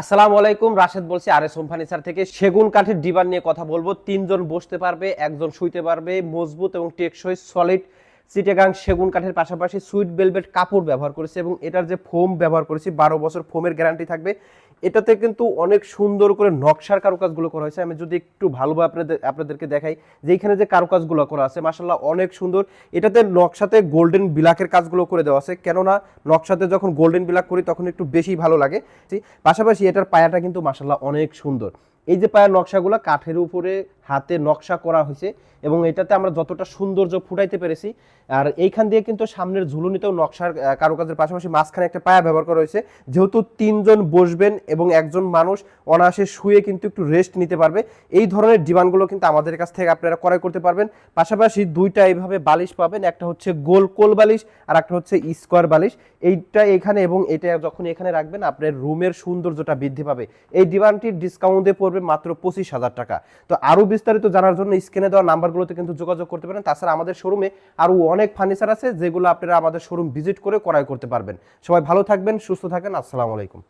আসসালামু আলাইকুম, রাশেদ বলছি আর এস ফার্নিচার থেকে। সেগুন কাঠের ডিবার নিয়ে কথা বলব। তিনজন বসতে পারবে, একজন শুইতে পারবে। মজবুত এবং টেকসই সলিড সিটেগাং সেগুন কাঠের পাশাপাশি সুইট বেলভেট কাপড় ব্যবহার করেছি এবং এটার যে ফোম ব্যবহার করেছি, বারো বছর ফোমের গ্যারান্টি থাকবে। এটাতে কিন্তু অনেক সুন্দর করে নকশার কারুকাজগুলো করা হয়েছে। আমি যদি একটু ভালোভাবে আপনাদের আপনাদেরকে দেখাই যে এখানে যে কারুকাজগুলো করা আছে মাসাল্লাহ অনেক সুন্দর। এটাতে নকশাতে গোল্ডেন বিলাকের কাজগুলো করে দেওয়া আছে। কেননা নকশাতে যখন গোল্ডেন বিলাক করি, তখন একটু বেশি ভালো লাগে। পাশাপাশি এটার পায়াটা কিন্তু মাসাল্লাহ অনেক সুন্দর। এই যে পায়ের নকশাগুলো, কাঠের উপরে হাতে নকশা করা হয়েছে এবং এটাতে আমরা যতটা সৌন্দর্য ফুটাইতে পেরেছি। আর এইখান দিয়ে কিন্তু সামনের ঝুলুনিতেও নকশার কারুকাজের পাশাপাশি মাঝখানে একটা পায়া ব্যবহার করা হয়েছে। যেহেতু তিনজন বসবেন এবং একজন মানুষ অনায়াসে শুয়ে কিন্তু একটু রেস্ট নিতে পারবে, এই ধরনের ডিমান্ডগুলো কিন্তু আমাদের কাছ থেকে আপনারা ক্রয় করতে পারবেন। পাশাপাশি দুইটা এইভাবে বালিশ পাবেন, একটা হচ্ছে গোল কোল বালিশ আর একটা হচ্ছে স্কোয়ার বালিশ। এইটা এখানে এবং এটা যখন এখানে রাখবেন, আপনার রুমের সৌন্দর্যটা বৃদ্ধি পাবে। এই ডিমান্ডটির ডিসকাউন্টে পড়বে মাত্র পঁচিশ হাজার টাকা। তো আরও বিস্তারিত জানার জন্য স্ক্রিনে দেওয়া নাম্বারগুলোতে কিন্তু যোগাযোগ করতে পারেন। তাছাড়া আমাদের শোরুমে আরও অনেক ফার্নিচার আছে যেগুলো আপনারা আমাদের শোরুম ভিজিট করে ক্রয় করতে পারবেন। সবাই ভালো থাকবেন, সুস্থ থাকেন। আসসালামু আলাইকুম।